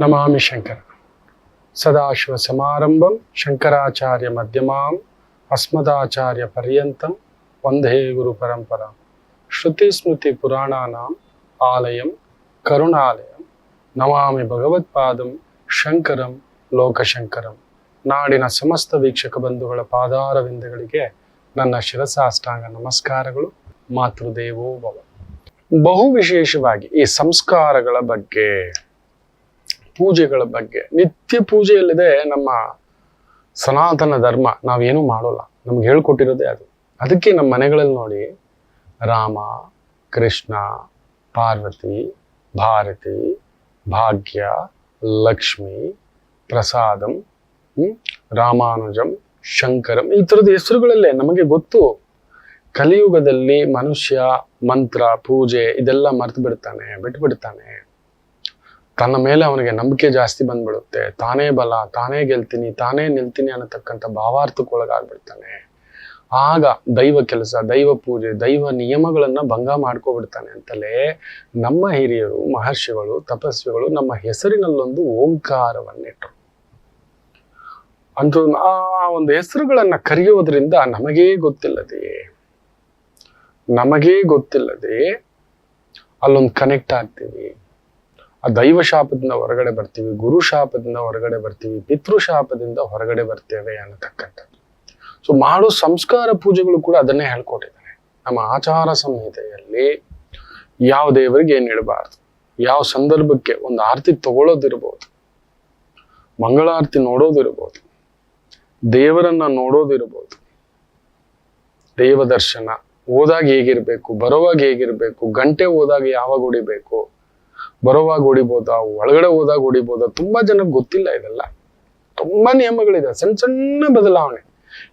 ನಮಾಮಿ ಶಂಕರ ಸದಾಶಿವ ಸಮಾರಂಭಂ ಶಂಕರಾಚಾರ್ಯ ಮಧ್ಯಮಾಂ ಅಸ್ಮದಾಚಾರ್ಯ ಪರ್ಯಂತಂ ವಂದೇ ಗುರು ಪರಂಪರಾ ಶ್ರುತಿ ಸ್ಮೃತಿ ಪುರಾಣಾನಾಂ ಆಲಯಂ ಕರುಣಾಲಯಂ ನಮಾಮಿ ಭಗವತ್ಪಾದಂ ಶಂಕರಂ ಲೋಕಶಂಕರಂ ನಾಡಿನ ಸಮಸ್ತ ವೀಕ್ಷಕ ಬಂಧುಗಳ ಪಾದಾರವಿಂದಗಳಿಗೆ ನನ್ನ ಶಿರಸಾಷ್ಟಾಂಗ ನಮಸ್ಕಾರಗಳು. ಮಾತೃದೇವೋ ಭವ. ಬಹು ವಿಶೇಷವಾಗಿ ಈ ಸಂಸ್ಕಾರಗಳ ಬಗ್ಗೆ. ಪೂಜೆಗಳ ಬಗ್ಗೆ. ನಿತ್ಯ ಪೂಜೆಯಲ್ಲಿದೆ ನಮ್ಮ ಸನಾತನ ಧರ್ಮ. ನಾವೇನು ಮಾಡೋಲ್ಲ. ನಮ್ಗೆ ಹೇಳ್ಕೊಟ್ಟಿರೋದೇ ಅದು. ಅದಕ್ಕೆ ನಮ್ಮ ಮನೆಗಳಲ್ಲಿ ನೋಡಿ, ರಾಮ, ಕೃಷ್ಣ, ಪಾರ್ವತಿ, ಭಾರತಿ, ಭಾಗ್ಯ, ಲಕ್ಷ್ಮಿ, ಪ್ರಸಾದಂ ರಾಮಾನುಜಂ, ಶಂಕರಂ, ಈ ಥರದ ಹೆಸರುಗಳಲ್ಲೇ ನಮಗೆ ಗೊತ್ತು. ಕಲಿಯುಗದಲ್ಲಿ ಮನುಷ್ಯ ಮಂತ್ರ, ಪೂಜೆ ಇದೆಲ್ಲ ಮರೆತು ಬಿಡ್ತಾನೆ ಬಿಟ್ಟು ಬಿಡ್ತಾನೆ ತನ್ನ ಮೇಲೆ ಅವನಿಗೆ ನಂಬಿಕೆ ಜಾಸ್ತಿ ಬಂದ್ಬಿಡುತ್ತೆ. ತಾನೇ ಬಲ, ತಾನೇ ಗೆಲ್ತೀನಿ, ತಾನೇ ನಿಲ್ತೀನಿ ಅನ್ನತಕ್ಕಂಥ ಭಾವಾರ್ಥಕ್ಕೊಳಗಾಗ್ಬಿಡ್ತಾನೆ ಆಗ ದೈವ ಕೆಲಸ, ದೈವ ಪೂಜೆ, ದೈವ ನಿಯಮಗಳನ್ನ ಭಂಗ ಮಾಡ್ಕೊಬಿಡ್ತಾನೆ ಅಂತಲೇ ನಮ್ಮ ಹಿರಿಯರು, ಮಹರ್ಷಿಗಳು, ತಪಸ್ವಿಗಳು ನಮ್ಮ ಹೆಸರಿನಲ್ಲೊಂದು ಓಂಕಾರವನ್ನಿಟ್ರು. ಅಂತ ಆ ಒಂದು ಹೆಸರುಗಳನ್ನ ಕರೆಯೋದ್ರಿಂದ ನಮಗೇ ಗೊತ್ತಿಲ್ಲದೆ ನಮಗೇ ಗೊತ್ತಿಲ್ಲದೆ ಅಲ್ಲೊಂದು ಕನೆಕ್ಟ್ ಆಗ್ತೀವಿ. ಆ ದೈವ ಶಾಪದಿಂದ ಹೊರಗಡೆ ಬರ್ತೀವಿ, ಗುರು ಶಾಪದಿಂದ ಹೊರಗಡೆ ಬರ್ತೀವಿ, ಪಿತೃ ಶಾಪದಿಂದ ಹೊರಗಡೆ ಬರ್ತೇವೆ ಅನ್ನತಕ್ಕಂಥದ್ದು. ಸೊ ಮಾಡೋ ಸಂಸ್ಕಾರ ಪೂಜೆಗಳು ಕೂಡ ಅದನ್ನೇ ಹೇಳ್ಕೊಟ್ಟಿದ್ದಾರೆ. ನಮ್ಮ ಆಚಾರ ಸಂಹಿತೆಯಲ್ಲಿ ಯಾವ ದೇವರಿಗೆ ಏನ್ ಇಡಬಾರ್ದು, ಯಾವ ಸಂದರ್ಭಕ್ಕೆ ಒಂದು ಆರತಿ ತಗೊಳ್ಳೋದಿರ್ಬೋದು, ಮಂಗಳಾರತಿ ನೋಡೋದಿರ್ಬೋದು, ದೇವರನ್ನ ನೋಡೋದಿರ್ಬೋದು ದೇವ ದರ್ಶನ ಹೋದಾಗ ಹೇಗಿರ್ಬೇಕು, ಬರುವಾಗ ಹೇಗಿರ್ಬೇಕು, ಗಂಟೆ ಹೋದಾಗ ಯಾವಾಗ ಹೊಡಿಬೇಕು ಬರುವಾಗ ಹೊಡಿಬೋದಾ ಒಳಗಡೆ ಹೋದಾಗ ಹೊಡಿಬೋದಾ ತುಂಬಾ ಜನಕ್ಕೆ ಗೊತ್ತಿಲ್ಲ ಇದೆಲ್ಲ. ತುಂಬಾ ನಿಯಮಗಳಿದೆ, ಸಣ್ಣ ಸಣ್ಣ ಬದಲಾವಣೆ.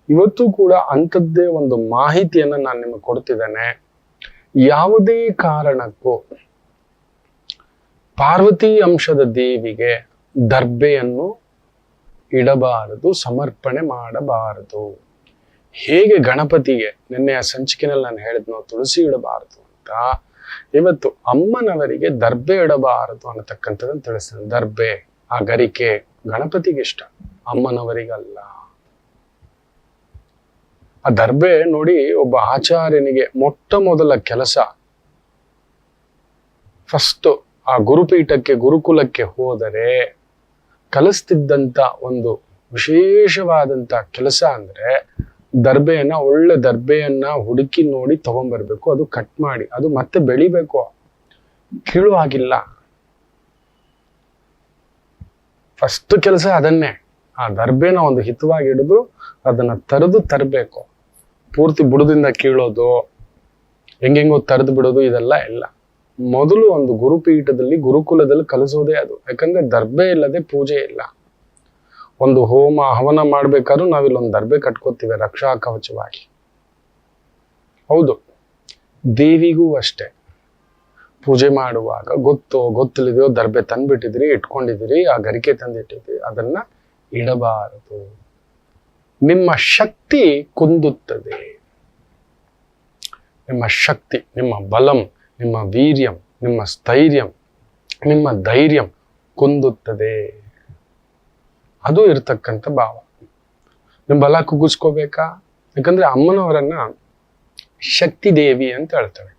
ಇವತ್ತು ಕೂಡ ಅಂಥದ್ದೇ ಒಂದು ಮಾಹಿತಿಯನ್ನ ನಾನು ನಿಮಗೆ ಕೊಡ್ತಿದ್ದೇನೆ. ಯಾವುದೇ ಕಾರಣಕ್ಕೂ ಪಾರ್ವತಿ ಅಂಶದ ದೇವಿಗೆ ದರ್ಬೆಯನ್ನು ಇಡಬಾರದು, ಸಮರ್ಪಣೆ ಮಾಡಬಾರದು. ಹೇಗೆ ಗಣಪತಿಗೆ ನಿನ್ನೆಯ ಸಂಚಿಕೆನಲ್ಲಿ ನಾನು ಹೇಳಿದ್ನೋ, ತುಳಸಿ ಇಡಬಾರದು ಅಂತ. ಇವತ್ತು ಅಮ್ಮನವರಿಗೆ ದರ್ಬೆ ಇಡಬಾರದು ಅನ್ನತಕ್ಕಂಥದ್ದನ್ನು ತಿಳಿಸ್ತಾನೆ. ದರ್ಬೆ, ಆ ಗರಿಕೆ ಗಣಪತಿಗೆ ಇಷ್ಟ ಅಮ್ಮನವರಿಗಲ್ಲ. ಆ ದರ್ಬೆ ನೋಡಿ ಒಬ್ಬ ಆಚಾರ್ಯನಿಗೆ ಮೊಟ್ಟ ಮೊದಲ ಕೆಲಸ. ಫಸ್ಟ್ ಆ ಗುರುಪೀಠಕ್ಕೆ, ಗುರುಕುಲಕ್ಕೆ ಹೋದರೆ ಕಲಿಸ್ತಿದ್ದಂತ ಒಂದು ವಿಶೇಷವಾದಂತ ಕೆಲಸ ಅಂದ್ರೆ ದರ್ಬೆಯನ್ನ ಒಳ್ಳೆ ದರ್ಬೆಯನ್ನ ಹುಡುಕಿ ನೋಡಿ ತಗೊಂಡ್ಬರ್ಬೇಕು ಅದು ಕಟ್ ಮಾಡಿ, ಅದು ಮತ್ತೆ ಬೆಳಿಬೇಕು. ಕೀಳು ಆಗಿಲ್ಲ. ಫಸ್ಟ್ ಕೆಲಸ ಅದನ್ನೇ. ಆ ದರ್ಬೆನ ಒಂದು ಹಿತವಾಗಿ ಹಿಡಿದು ಅದನ್ನ ತರದು ತರಬೇಕು. ಪೂರ್ತಿ ಬುಡದಿಂದ ಕೀಳೋದು, ಹೆಂಗೆಂಗೋ ತರದು ಬಿಡೋದು, ಇದೆಲ್ಲ ಇಲ್ಲ. ಮೊದಲು ಒಂದು ಗುರುಪೀಠದಲ್ಲಿ, ಗುರುಕುಲದಲ್ಲಿ ಕಲಿಸೋದೇ ಅದು. ಯಾಕಂದ್ರೆ ದರ್ಬೆ ಇಲ್ಲದೆ ಪೂಜೆ ಇಲ್ಲ. ಒಂದು ಹೋಮ ಹವನ ಮಾಡ್ಬೇಕಾದ್ರೂ ನಾವಿಲ್ಲೊಂದು ದರ್ಬೆ ಕಟ್ಕೋತೀವಿ ರಕ್ಷಾ ಕವಚವಾಗಿ. ಹೌದು. ದೇವಿಗೂ ಅಷ್ಟೇ. ಪೂಜೆ ಮಾಡುವಾಗ ಗೊತ್ತೋ ಗೊತ್ತಿಲ್ಲದೆಯೋ ದರ್ಬೆ ತಂದ್ಬಿಟ್ಟಿದ್ರಿ ಇಟ್ಕೊಂಡಿದ್ದೀರಿ, ಆ ಗರಿಕೆ ತಂದಿಟ್ಟಿದ್ರಿ ಅದನ್ನ ಇಡಬಾರದು. ನಿಮ್ಮ ಶಕ್ತಿ ಕುಂದುತ್ತದೆ. ನಿಮ್ಮ ಶಕ್ತಿ, ನಿಮ್ಮ ಬಲಂ, ನಿಮ್ಮ ವೀರ್ಯಂ, ನಿಮ್ಮ ಸ್ಥೈರ್ಯಂ, ನಿಮ್ಮ ಧೈರ್ಯಂ ಕುಂದುತ್ತದೆ. ಅದು ಇರ್ತಕ್ಕಂಥ ಭಾವ. ನಿಮ್ಮ ಬಲ ಕುಗ್ಗಿಸ್ಕೋಬೇಕಾ? ಯಾಕಂದ್ರೆ ಅಮ್ಮನವರನ್ನ ಶಕ್ತಿ ದೇವಿ ಅಂತ ಹೇಳ್ತಾರೆ.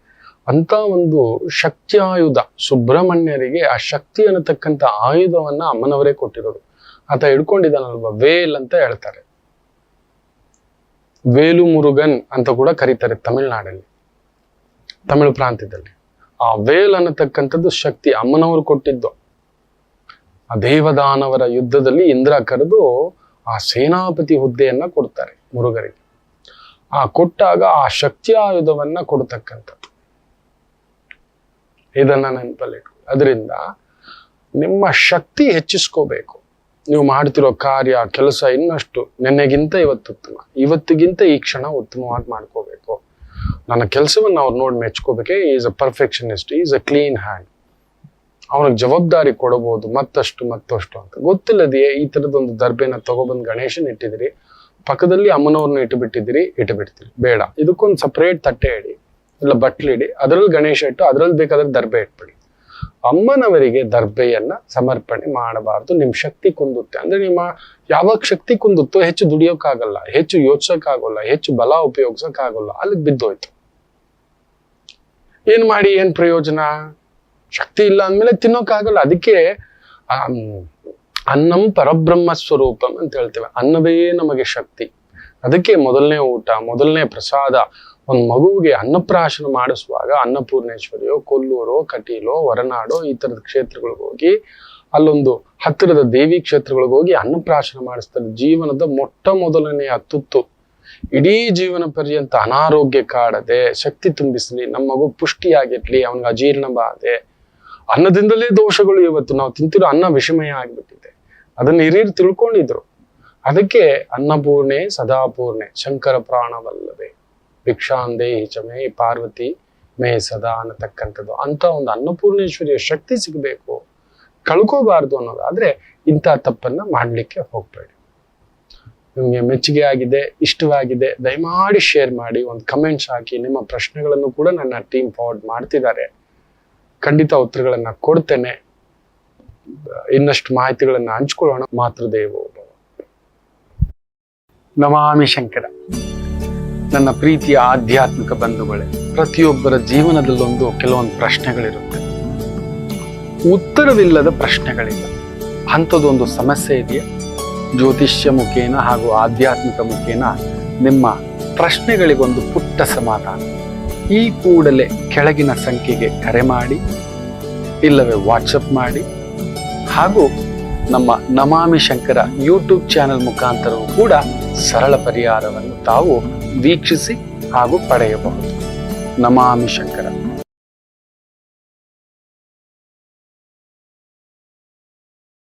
ಅಂತ ಒಂದು ಶಕ್ತಿ ಆಯುಧ ಸುಬ್ರಹ್ಮಣ್ಯರಿಗೆ ಆ ಶಕ್ತಿ ಅನ್ನತಕ್ಕಂಥ ಆಯುಧವನ್ನ ಅಮ್ಮನವರೇ ಕೊಟ್ಟಿರೋದು. ಆತ ಹಿಡ್ಕೊಂಡಿದ್ದಾನಲ್ವ? ವೇಲ್ ಅಂತ ಹೇಳ್ತಾರೆ. ವೇಲು ಮುರುಗನ್ ಅಂತ ಕೂಡ ಕರೀತಾರೆ ತಮಿಳ್ನಾಡಲ್ಲಿ. ತಮಿಳು ಪ್ರಾಂತ್ಯದಲ್ಲಿ. ಆ ವೇಲ್ ಅನ್ನತಕ್ಕಂಥದ್ದು ಶಕ್ತಿ ಅಮ್ಮನವರು ಕೊಟ್ಟಿದ್ದು. ಆ ದೇವದಾನವರ ಯುದ್ಧದಲ್ಲಿ ಇಂದ್ರ ಕರೆದು ಆ ಸೇನಾಪತಿ ಹುದ್ದೆಯನ್ನ ಕೊಡ್ತಾರೆ ಮುರುಗರಿಗೆ. ಆ ಕೊಟ್ಟಾಗ ಆ ಶಕ್ತಿ ಆಯುಧವನ್ನ ಕೊಡ್ತಕ್ಕಂಥದ್ದು. ಇದನ್ನ ನೆನಪಲ್ಲಿ ಅದರಿಂದ ನಿಮ್ಮ ಶಕ್ತಿ ಹೆಚ್ಚಿಸ್ಕೋಬೇಕು. ನೀವು ಮಾಡ್ತಿರೋ ಕಾರ್ಯ, ಕೆಲಸ ಇನ್ನಷ್ಟು ನೆನ್ನೆಗಿಂತ ಇವತ್ತು ಉತ್ತಮ. ಇವತ್ತಿಗಿಂತ ಈ ಕ್ಷಣ ಉತ್ತಮವಾಗಿ ಮಾಡ್ಕೋಬೇಕು. ನನ್ನ ಕೆಲಸವನ್ನು ಅವ್ರು ನೋಡಿ ಮೆಚ್ಕೋಬೇಕೆ. Is a perfectionist is a clean hand ಅವನಿಗೆ ಜವಾಬ್ದಾರಿ ಕೊಡಬಹುದು, ಮತ್ತಷ್ಟು ಮತ್ತಷ್ಟು ಅಂತ. ಗೊತ್ತಿಲ್ಲದೆಯೇ ಈ ತರದೊಂದು ದರ್ಬೆನ ತಗೊಬಂದು ಗಣೇಶನ್ ಇಟ್ಟಿದಿರಿ ಪಕ್ಕದಲ್ಲಿ ಅಮ್ಮನವ್ರನ್ನ ಇಟ್ಟುಬಿಟ್ಟಿದ್ದೀರಿ, ಇಟ್ಟುಬಿಡ್ತೀರಿ. ಬೇಡ. ಇದಕ್ಕೊಂದು ಸಪ್ರೇಟ್ ತಟ್ಟೆ ಇಡಿ. ಇಲ್ಲ ಬಟ್ಲಿಡಿ ಅದರಲ್ಲಿ ಗಣೇಶ ಇಟ್ಟು, ಅದರಲ್ಲಿ ಬೇಕಾದ್ರೆ ದರ್ಬೆ ಇಟ್ಬಿಡಿ. ಅಮ್ಮನವರಿಗೆ ದರ್ಬೆಯನ್ನ ಸಮರ್ಪಣೆ ಮಾಡಬಾರದು. ನಿಮ್ ಶಕ್ತಿ ಕುಂದುತ್ತೆ. ಅಂದ್ರೆ ನಿಮ್ಮ, ಯಾವಾಗ ಶಕ್ತಿ ಕುಂದುತ್ತೋ ಹೆಚ್ಚು ದುಡಿಯೋಕ್ಕಾಗಲ್ಲ, ಹೆಚ್ಚು ಯೋಚಿಸೋಕ್ಕಾಗಲ್ಲ, ಹೆಚ್ಚು ಬಲ ಉಪಯೋಗಿಸೋಕ್ಕಾಗಲ್ಲ. ಅಲ್ಲಿಗೆ ಬಿದ್ದೋಯ್ತು. ಏನ್ ಮಾಡಿ, ಏನ್ ಪ್ರಯೋಜನ? ಶಕ್ತಿ ಇಲ್ಲ ಅಂದಮೇಲೆ ತಿನ್ನೋಕ್ಕಾಗಲ್ಲ ಅದಕ್ಕೆ ಅನ್ನಂ ಪರಬ್ರಹ್ಮ ಸ್ವರೂಪಂ ಅಂತ ಹೇಳ್ತೇವೆ. ಅನ್ನವೇ ನಮಗೆ ಶಕ್ತಿ. ಅದಕ್ಕೆ ಮೊದಲನೇ ಊಟ, ಮೊದಲನೇ ಪ್ರಸಾದ, ಒಂದು ಮಗುವಿಗೆ ಅನ್ನಪ್ರಾಶನ ಮಾಡಿಸುವಾಗ ಅನ್ನಪೂರ್ಣೇಶ್ವರಿಯೋ, ಕೊಲ್ಲೂರೋ, ಕಟೀಲೋ, ಹೊರನಾಡೋ ಈ ಥರದ ಕ್ಷೇತ್ರಗಳಿಗೆ ಹೋಗಿ, ಅಲ್ಲೊಂದು ಹತ್ತಿರದ ದೇವಿ ಕ್ಷೇತ್ರಗಳಿಗೆ ಹೋಗಿ ಅನ್ನಪ್ರಾಶನ ಮಾಡಿಸ್ತಾರೆ. ಜೀವನದ ಮೊಟ್ಟ ಮೊದಲನೆಯ ತುತ್ತು. ಇಡೀ ಜೀವನ ಪರ್ಯಂತ ಅನಾರೋಗ್ಯ ಕಾಡದೆ, ಶಕ್ತಿ ತುಂಬಿಸಲಿ, ನಮ್ಮ ಮಗು ಪುಷ್ಟಿಯಾಗಿರ್ಲಿ, ಅವನಿಗೆ ಅಜೀರ್ಣ ಬಾಧೆ ಅನ್ನದಿಂದಲೇ ದೋಷಗಳು ಇವತ್ತು ನಾವು ತಿಂತಿರೋ ಅನ್ನ ವಿಷಮಯ ಆಗಿಬಿಟ್ಟಿದೆ. ಅದನ್ನ ಹಿರಿಯರು ತಿಳ್ಕೊಂಡಿದ್ರು. ಅದಕ್ಕೆ ಅನ್ನಪೂರ್ಣೆ, ಸದಾಪೂರ್ಣೆ, ಶಂಕರ ಪ್ರಾಣವಲ್ಲವೇ ಭಿಕ್ಷಾಂದೇ ಹಿಚಮೇ ಪಾರ್ವತಿ, ಮೇ ಸದಾ ಅನ್ನತಕ್ಕಂಥದ್ದು. ಅಂತ ಒಂದು ಅನ್ನಪೂರ್ಣೇಶ್ವರಿಯ ಶಕ್ತಿ ಸಿಗಬೇಕು. ಕಳ್ಕೋಬಾರ್ದು ಅನ್ನೋದಾದ್ರೆ ಇಂಥ ತಪ್ಪನ್ನ ಮಾಡ್ಲಿಕ್ಕೆ ಹೋಗ್ಬೇಡಿ. ನಿಮಗೆ ಮೆಚ್ಚುಗೆ ಆಗಿದೆ, ಇಷ್ಟವಾಗಿದೆ, ದಯಮಾಡಿ ಶೇರ್ ಮಾಡಿ, ಒಂದು ಕಮೆಂಟ್ಸ್ ಹಾಕಿ, ನಿಮ್ಮ ಪ್ರಶ್ನೆಗಳನ್ನು ಕೂಡ ನನ್ನ ಟೀಮ್ ಫಾರ್ವರ್ಡ್ ಮಾಡ್ತಿದ್ದಾರೆ. ಖಂಡಿತ ಉತ್ತರಗಳನ್ನ ಕೊಡ್ತೇನೆ. ಇನ್ನಷ್ಟು ಮಾಹಿತಿಗಳನ್ನ ಹಂಚ್ಕೊಳ್ಳೋಣ. ಮಾತ್ರ ದೇವ ನಮಾಮಿ ಶಂಕರ. ನನ್ನ ಪ್ರೀತಿಯ ಆಧ್ಯಾತ್ಮಿಕ ಬಂಧುಗಳೇ, ಪ್ರತಿಯೊಬ್ಬರ ಜೀವನದಲ್ಲೊಂದು ಕೆಲವೊಂದು ಪ್ರಶ್ನೆಗಳಿರುತ್ತೆ. ಉತ್ತರವಿಲ್ಲದ ಪ್ರಶ್ನೆಗಳಿಲ್ಲ. ಅಂಥದ್ದೊಂದು ಸಮಸ್ಯೆ ಇದೆಯಾ? ಜ್ಯೋತಿಷ್ಯ ಮುಖೇನ ಹಾಗೂ ಆಧ್ಯಾತ್ಮಿಕ ಮುಖೇನ ನಿಮ್ಮ ಪ್ರಶ್ನೆಗಳಿಗೊಂದು ಪುಟ್ಟ ಸಮಾಧಾನ. ಈ ಕೂಡಲೇ ಕೆಳಗಿನ ಸಂಖ್ಯೆಗೆ ಕರೆ ಮಾಡಿ, ಇಲ್ಲವೇ ವಾಟ್ಸಪ್ ಮಾಡಿ, ಹಾಗೂ ನಮ್ಮ ನಮಾಮಿ ಶಂಕರ ಯೂಟ್ಯೂಬ್ ಚಾನೆಲ್ ಮುಖಾಂತರವೂ ಕೂಡ ಸರಳ ಪರಿಹಾರವನ್ನು ತಾವು ವೀಕ್ಷಿಸಿ ಹಾಗೂ ಪಡೆಯಬಹುದು. ನಮಾಮಿ ಶಂಕರ.